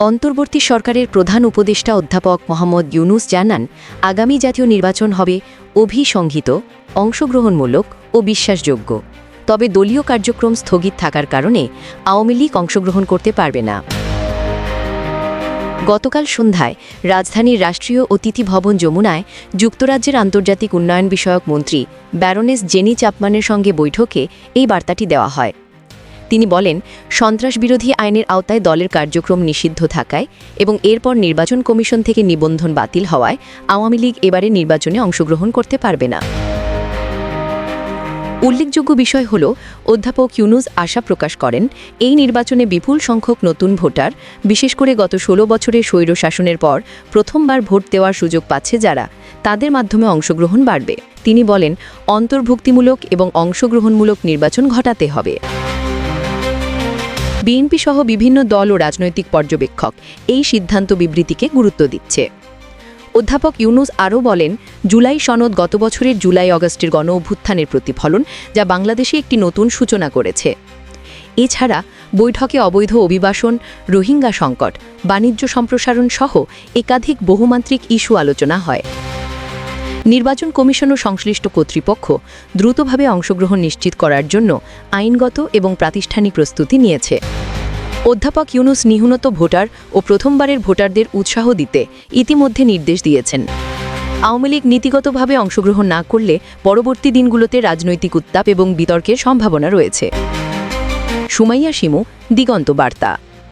অন্তর্বর্তী সরকারের প্রধান উপদেষ্টা অধ্যাপক মোহাম্মদ ইউনুস জানান, আগামী জাতীয় নির্বাচন হবে অভিসংহিত অংশগ্রহণমূলক ও বিশ্বাসযোগ্য। তবে দলীয় কার্যক্রম স্থগিত থাকার কারণে আওয়ামী লীগ অংশগ্রহণ করতে পারবে না। গতকাল সন্ধ্যায় রাজধানীর রাষ্ট্রীয় অতিথি ভবন যমুনায় যুক্তরাজ্যের আন্তর্জাতিক উন্নয়ন বিষয়ক মন্ত্রী ব্যারোনেস জেনি চাপমানের সঙ্গে বৈঠকে এই বার্তাটি দেওয়া হয়। তিনি বলেন সন্ত্রাস বিরোধী আইনের আওতায় দলের কার্যক্রম নিষিদ্ধ থাকায় এবং এরপর নির্বাচন কমিশন থেকে নিবন্ধন বাতিল হওয়ায় আওয়ামী লীগ এবারে নির্বাচনে অংশগ্রহণ করতে পারবে না। উল্লেখযোগ্য বিষয় হল, অধ্যাপক ইউনুস আশা প্রকাশ করেন, এই নির্বাচনে বিপুল সংখ্যক নতুন ভোটার, বিশেষ করে গত ষোলো বছরের স্বৈর শাসনের পর প্রথমবার ভোট দেওয়ার সুযোগ পাচ্ছে যারা, তাদের মাধ্যমে অংশগ্রহণ বাড়বে। তিনি বলেন, অন্তর্ভুক্তিমূলক এবং অংশগ্রহণমূলক নির্বাচন ঘটাতে হবে। বিএনপি সহ বিভিন্ন দল ও রাজনৈতিক পর্যবেক্ষক এই সিদ্ধান্ত বিবৃতিকে গুরুত্ব দিচ্ছে। অধ্যাপক ইউনুস আরও বলেন, জুলাই সনদ গত বছরের জুলাই অগস্টের গণ অভ্যুত্থানের প্রতিফলন যা বাংলাদেশে একটি নতুন সূচনা করেছে। এছাড়া বৈঠকে অবৈধ অভিবাসন, রোহিঙ্গা সংকট, বাণিজ্য সম্প্রসারণ সহ একাধিক বহুমান্ত্রিক ইস্যু আলোচনা হয়। নির্বাচন কমিশন ও সংশ্লিষ্ট কর্তৃপক্ষ দ্রুতভাবে অংশগ্রহণ নিশ্চিত করার জন্য আইনগত এবং প্রাতিষ্ঠানিক প্রস্তুতি নিয়েছে। অধ্যাপক ইউনুস নিহুনত ভোটার ও প্রথমবারের ভোটারদের উৎসাহ দিতে ইতিমধ্যে নির্দেশ দিয়েছেন। আওয়ামী লীগ নীতিগতভাবে অংশগ্রহণ না করলে পরবর্তী দিনগুলোতে রাজনৈতিক উত্তাপ এবং বিতর্কের সম্ভাবনা রয়েছে। সুমাইয়া শিমু, দিগন্ত বার্তা।